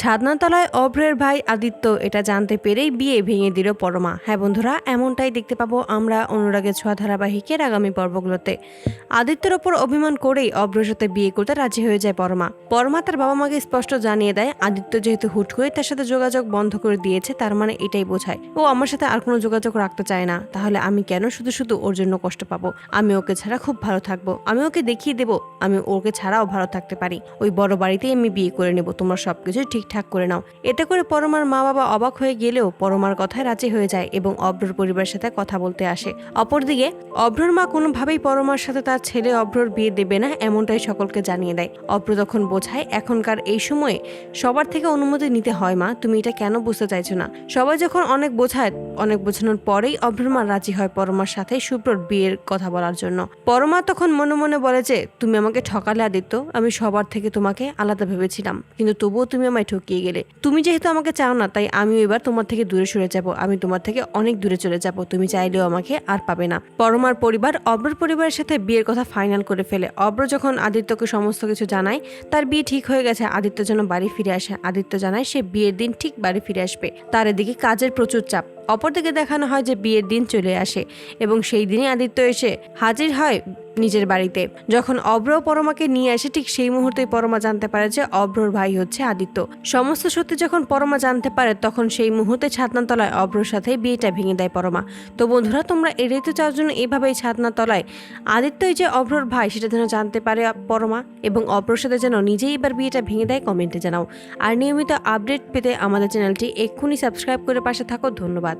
ছাদনাতলায় অভ্রের ভাই আদিত্য এটা জানতে পেরেই বিয়ে ভেঙে দিল পরমা। হ্যাঁ বন্ধুরা, এমনটাই দেখতে পাবো আমরা অনুরাগের ছোঁয়া ধারাবাহিকের আগামী পর্বগুলোতে। আদিত্যের ওপর অভিমান করেই অভ্রের সাথে বিয়ে করতে রাজি হয়ে যায় পরমা। পরমা তার বাবা মাকে স্পষ্ট জানিয়ে দেয়, আদিত্য যেহেতু হুট করে তার সাথে যোগাযোগ বন্ধ করে দিয়েছে, তার মানে এটাই বোঝায়। ও আমার সাথে আর কোনো যোগাযোগ রাখতে চায় না, তাহলে আমি কেন শুধু শুধু ওর জন্য কষ্ট পাবো? আমি ওকে ছাড়া খুব ভালো থাকব। আমি ওকে দেখিয়ে দেবো, আমি ওকে ছাড়াও ভালো থাকতে পারি। ওই বড় বাড়িতেই আমি বিয়ে করে নেব, তোমরা সবকিছু ঠিকঠাক করে নাও। এতে করে পরমার মা বাবা অবাক হয়ে গেলেও পরমার কথায় রাজি হয়ে যায় এবং অভ্রর পরিবারের সাথে কথা বলতে আসে। অপরদিকে, অভ্রর মা কোনোভাবেই পরমার সাথে তার ছেলে অভ্রর বিয়ে দেবে না এমনটাই সকলকে জানিয়ে দেয়। অভ্র তখন বোঝায়, এখনকার এই সময়ে সবার থেকে অনুমতি নিতে হয় মা, তুমি এটা কেন বুঝতে চাইছো না? সবাই যখন অনেক বোঝায়, অনেক বোঝানোর পরেই অভ্রর মা রাজি হয় পরমার সাথে শুভ্রর বিয়ের কথা বলার জন্য। পরমা তখন মনে মনে বলে যে, তুমি আমাকে ঠকালে আদিত্য, আমি সবার থেকে তোমাকে আলাদা ভেবেছিলাম। কিন্তু তবুও তুমি আমায় ঠকিয়ে গেলে। তুমি যেহেতু আমাকে চাও না, তাই আমিও এবার তোমার থেকে দূরে সরে যাব। আমি তোমার থেকে অনেক দূরে চলে যাব। তুমি চাইলেও আমাকে আর পাবে না। পরমার পরিবার, অব্রর পরিবারের সাথে বিয়ের কথা ফাইনাল করে ফেলে। অব্র যখন আদিত্যকে সমস্ত কিছু জানায়, তার বিয়ে ঠিক হয়ে গেছে। আদিত্য যেন বাড়ি ফিরে আসে। আদিত্য জানায় সে বিয়ের দিন ঠিক বাড়ি ফিরে আসবে। তার এদিকে কাজের প্রচুর চাপ। অপরদিকে দেখানো হয় যে বিয়ের দিন চলে আসে এবং সেই দিনই আদিত্য এসে হাজির হয় নিজের বাড়িতে। যখন অব্র পরমাকে নিয়ে আসে, ঠিক সেই মুহূর্তেই পরমা জানতে পারে যে অব্রর ভাই হচ্ছে আদিত্য। সমস্ত সত্যি যখন পরমা জানতে পারে, তখন সেই মুহূর্তে ছাদনাতলায় অব্রর সাথে বিয়েটা ভেঙে দেয় পরমা। তো বন্ধুরা, তোমরা এড়াইতে চাওয়ার জন্য এভাবেই ছাদনাতলায় আদিত্যই যে অব্রর ভাই, সেটা যেন জানতে পারে পরমা এবং অব্রর সাথে যেন নিজেই এবার বিয়েটা ভেঙে দেয়, কমেন্টে জানাও। আর নিয়মিত আপডেট পেতে আমাদের চ্যানেলটি এক্ষুনি সাবস্ক্রাইব করে পাশে থাকো। ধন্যবাদ।